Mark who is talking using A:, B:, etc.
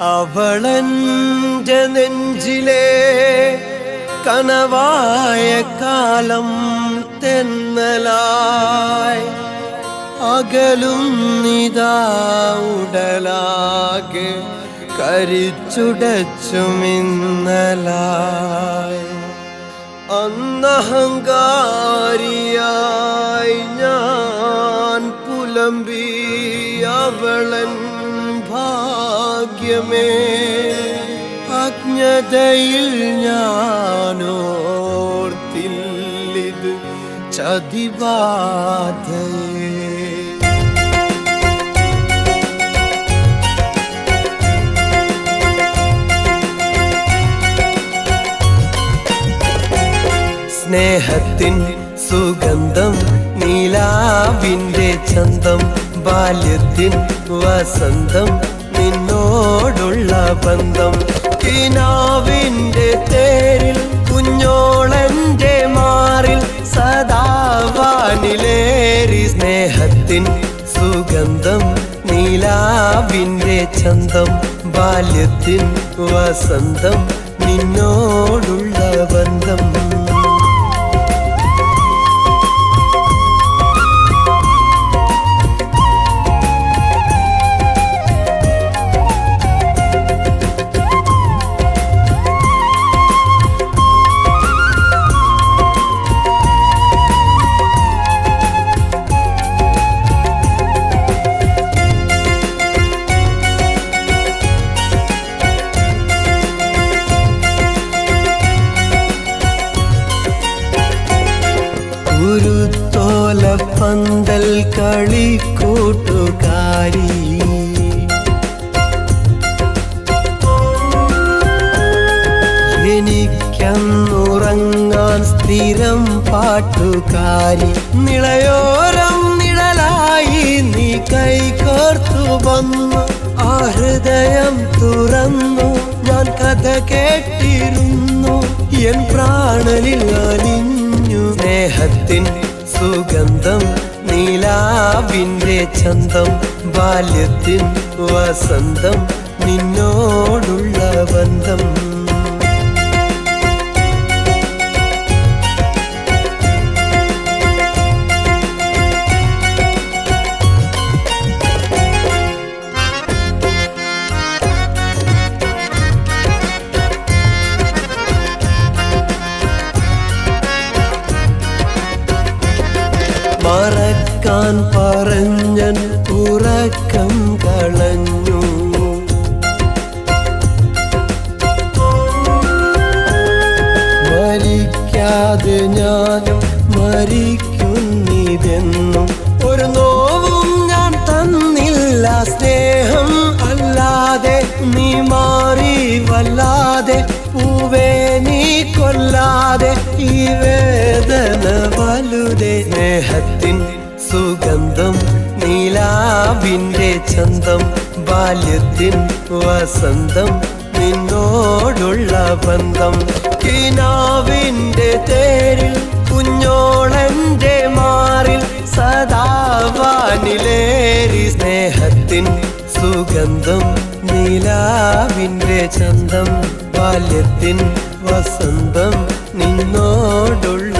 A: അവളെന്റെ നെഞ്ചിലെ കനവായ കാലം തെന്നലായി. അകലും നിതാ ഉടലാകെ കരിച്ചുടച്ചുമിന്നലായി അന്നഹങ്കാരിയായി ഞാൻ പുലമ്പി അവളൻ ഭാഗ്യമേ അജ്ഞതയിൽ ഞാനോർത്തില്ലിത് ചതിബാധയേ സ്നേഹത്തിൻ സുഗന്ധം നീലാവിന്റെ ചന്തം ബാല്യത്തിൻ വസന്തം നിന്നോടുള്ള ബന്ധം. കിനാവിന്റെ തേരിൽ കുഞ്ഞോളന്റെ മാറിൽ സദാവാനിലേറി സ്നേഹത്തിൻ സുഗന്ധം നീലാവിന്റെ ചന്തം. ബാല്യത്തിൻ വസന്തം നിന്നോടുള്ള ബന്ധം. കുരുത്തോല പന്തൽ കളിക്കൂട്ടുകാരി എനിക്കന്നുറങ്ങാൻ സ്ഥിരം പാട്ടുകാരി. നിളയോരം നിഴലായി നീ കൈകോർത്തു വന്നു. ആ ഹൃദയം തുറന്നു. ഞാൻ കഥ കേട്ടിരുന്നു. എൻ പ്രാണനിൽ സ്നേഹത്തിൻ സുഗന്ധം നീലാവിന്റെ ചന്തം ബാല്യത്തിൻ വസന്തം നിന്നോടുള്ള ബന്ധം. മറക്കാൻ പറഞ്ഞൻ ഉറക്കം കളഞ്ഞു. മരിക്കാതെ ഞാനും മരിക്കുന്നിതെന്നും ഒരു നോവും ഞാൻ തന്നില്ല. സ്നേഹം അല്ലാതെ നീ മാറി വല്ലാതെ പൂവേ നീ കൊല്ലാതെ ഈ വേദന വലുതേ. സ്നേഹത്തിൻ ചന്തം ബാല്യത്തിൻ വസന്തം നിന്നോടുള്ള ബന്ധം. കിനാവിന്റെ തേരിൽ കുഞ്ഞോളന്റെ മാറിൽ സദാവാനിലേറി സ്നേഹത്തിൻ സുഗന്ധം നീലാവിന്റെ ചന്തം ബാല്യത്തിൻ വസന്തം നിന്നോടുള്ള